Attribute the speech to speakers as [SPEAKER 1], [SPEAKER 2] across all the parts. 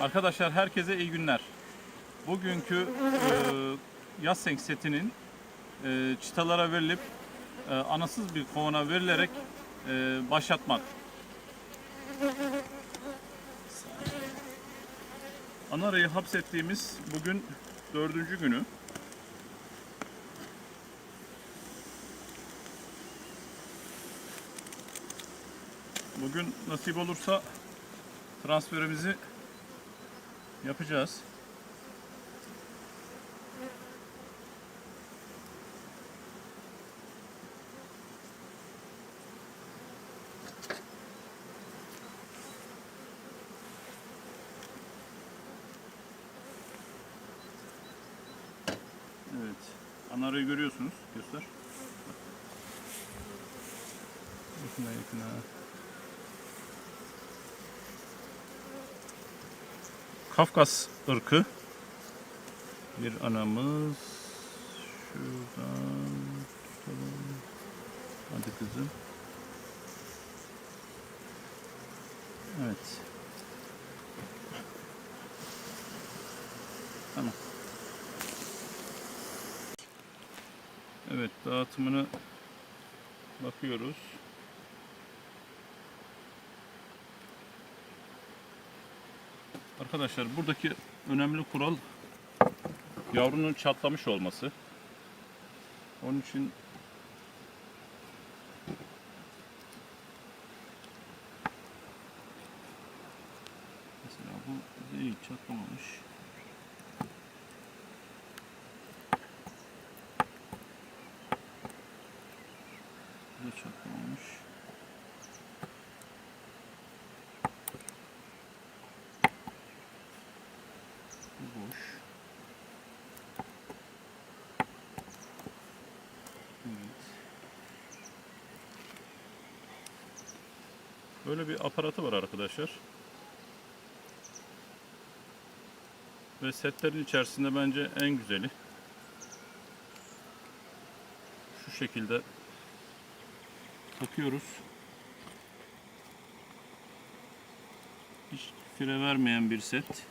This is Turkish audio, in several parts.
[SPEAKER 1] Arkadaşlar herkese iyi günler. Bugünkü e, yaz senk setinin e, çıtalara verilip e, anasız bir kovana verilerek e, başlatmak. Anarayı hapsettiğimiz bugün dördüncü günü. Bugün nasip olursa transferimizi yapacağız. Evet. Anarayı görüyorsunuz. Göster. Yakına yakına. Kafkas ırkı bir anamız şuradan tutalım. Hadi kızım. Evet. Tamam. Evet dağıtımını bakıyoruz. Arkadaşlar buradaki önemli kural yavrunun çatlamış olması. Onun için mesela bu değil çatlamamış. Bu da çatlamamış. Bu boş. Evet. Böyle bir aparatı var arkadaşlar. Ve setlerin içerisinde bence en güzeli. Şu şekilde takıyoruz. Hiç fire vermeyen bir set.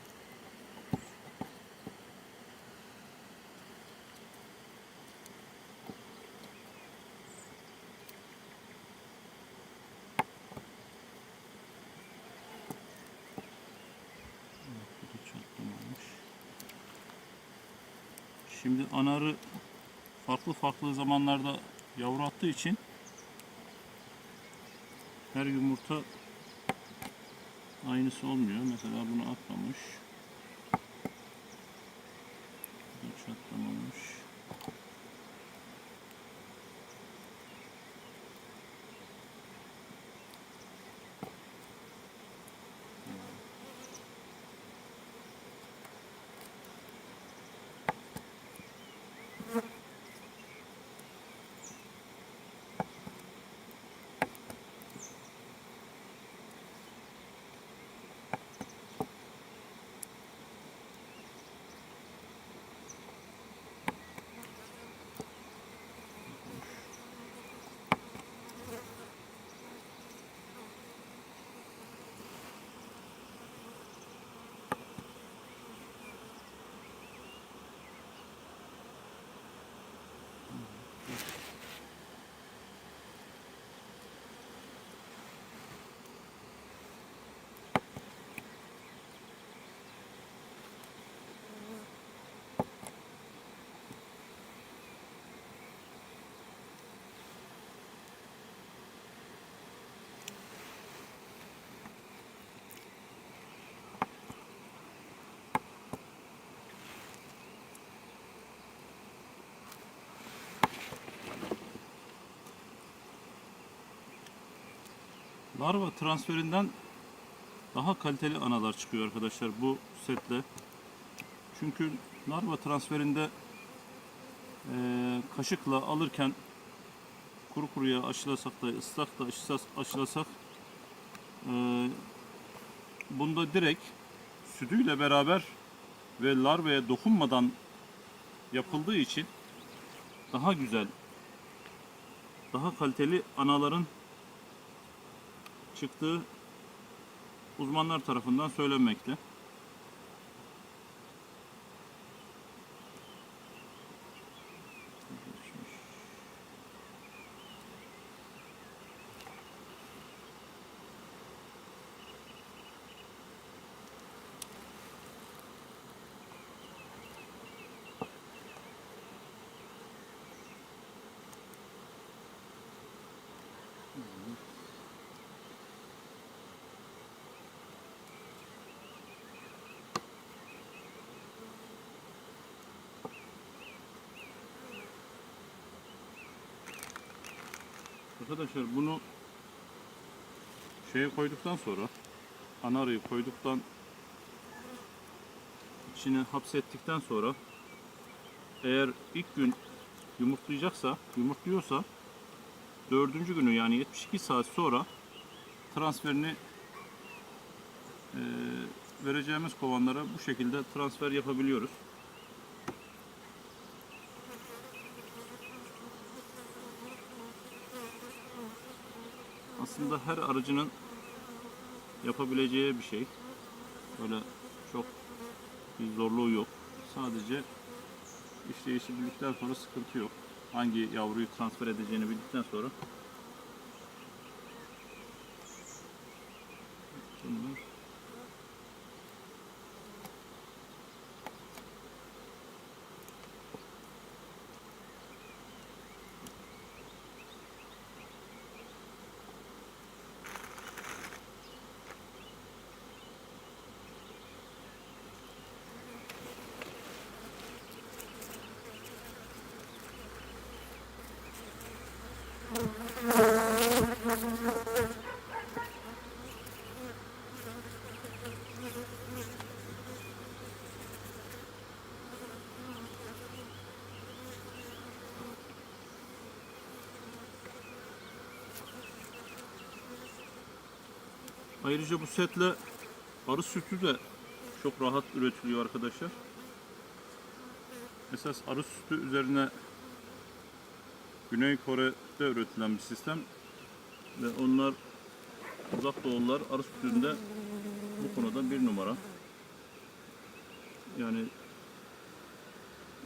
[SPEAKER 1] Bu da çatlamamış. Şimdi anarı farklı farklı zamanlarda yavru attığı için her yumurta aynısı olmuyor. Mesela bunu atmamış. Bu da çatlamamış. Larva transferinden daha kaliteli analar çıkıyor arkadaşlar bu setle. Çünkü larva transferinde eee, kaşıkla alırken kuru kuruya aşılasak da ıslak da aşılas- aşılasak eee, bunda direkt sütüyle beraber ve larvaya dokunmadan yapıldığı için daha güzel daha kaliteli anaların çıktığı uzmanlar tarafından söylenmekte. Arkadaşlar bunu şeye koyduktan sonra ana arıyı koyduktan içine hapsettikten sonra eğer ilk gün yumurtlayacaksa, yumurtluyorsa dördüncü günü yani 72 saat sonra transferini eee, vereceğimiz kovanlara bu şekilde transfer yapabiliyoruz. Aslında her arıcının yapabileceği bir şey. Böyle çok bir zorluğu yok. Sadece işleyişi bildikten sonra sıkıntı yok. Hangi yavruyu transfer edeceğini bildikten sonra Bunlar- Ayrıca bu setle arı sütü de çok rahat üretiliyor arkadaşlar. Esas arı sütü üzerine Güney Kore'de üretilen bir sistem ve onlar uzak doğullar arı sütünde bu konuda bir numara. Yani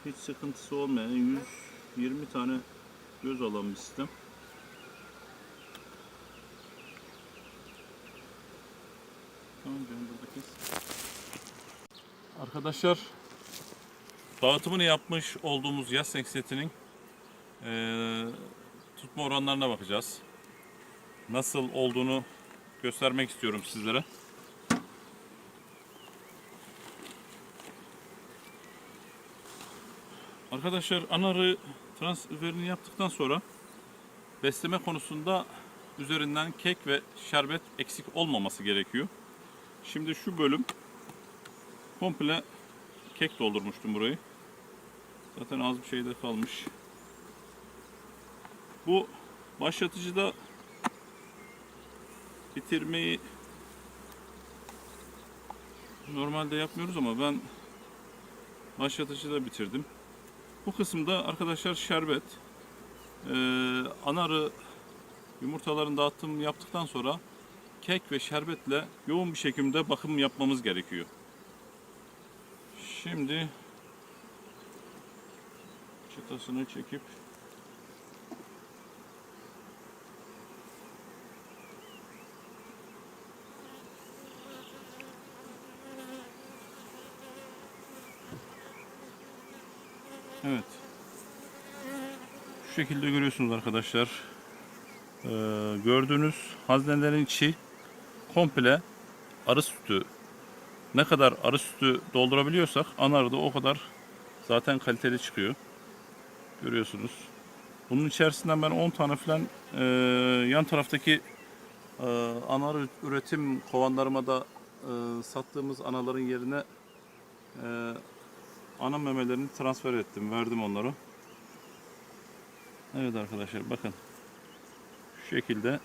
[SPEAKER 1] hiç sıkıntısı olmayan 120 tane göz alan bir sistem. Arkadaşlar dağıtımını yapmış olduğumuz yaz setinin eee, tutma oranlarına bakacağız. Nasıl olduğunu göstermek istiyorum sizlere. Arkadaşlar anarı transferini yaptıktan sonra besleme konusunda üzerinden kek ve şerbet eksik olmaması gerekiyor. Şimdi şu bölüm komple kek doldurmuştum burayı. Zaten az bir şey de kalmış. Bu başlatıcıda bitirmeyi normalde yapmıyoruz ama ben başlatıcıda bitirdim. Bu kısımda arkadaşlar şerbet, eee anarı yumurtaların dağıtım yaptıktan sonra kek ve şerbetle yoğun bir şekilde bakım yapmamız gerekiyor. Şimdi çıtasını çekip Evet. Şu şekilde görüyorsunuz arkadaşlar. Ee, gördüğünüz haznelerin içi komple arı sütü. Ne kadar arı sütü doldurabiliyorsak anar da o kadar zaten kaliteli çıkıyor. Görüyorsunuz. Bunun içerisinden ben 10 tane falan e, yan taraftaki e, anar üretim kovanlarıma da e, sattığımız anaların yerine e, ana memelerini transfer ettim. Verdim onları. Evet arkadaşlar bakın. Şu şekilde.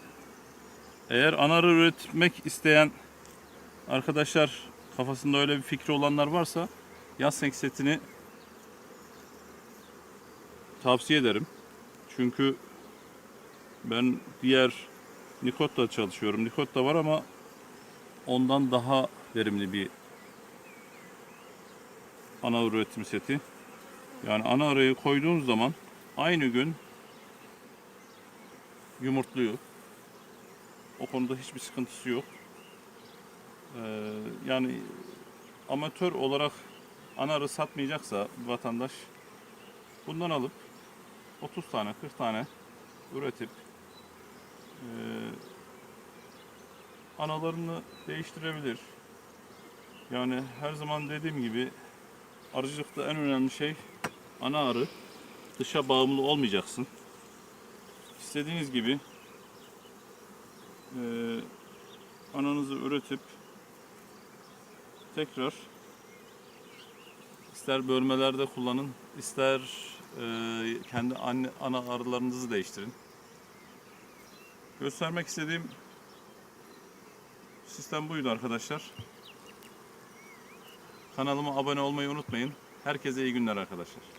[SPEAKER 1] Eğer anar üretmek isteyen arkadaşlar kafasında öyle bir fikri olanlar varsa yaz setini tavsiye ederim. Çünkü ben diğer Nikot'ta çalışıyorum. Nikot'ta var ama ondan daha verimli bir ana üretim seti. Yani ana arayı koyduğunuz zaman aynı gün yumurtluyor. O konuda hiçbir sıkıntısı yok. Ee, yani amatör olarak ana arı satmayacaksa vatandaş bundan alıp 30 tane 40 tane üretip e, analarını değiştirebilir. Yani her zaman dediğim gibi arıcılıkta en önemli şey ana arı. Dışa bağımlı olmayacaksın. İstediğiniz gibi e, ananızı üretip tekrar ister bölmelerde kullanın, ister e, kendi anne, ana arılarınızı değiştirin. Göstermek istediğim sistem buydu arkadaşlar. Kanalıma abone olmayı unutmayın. Herkese iyi günler arkadaşlar.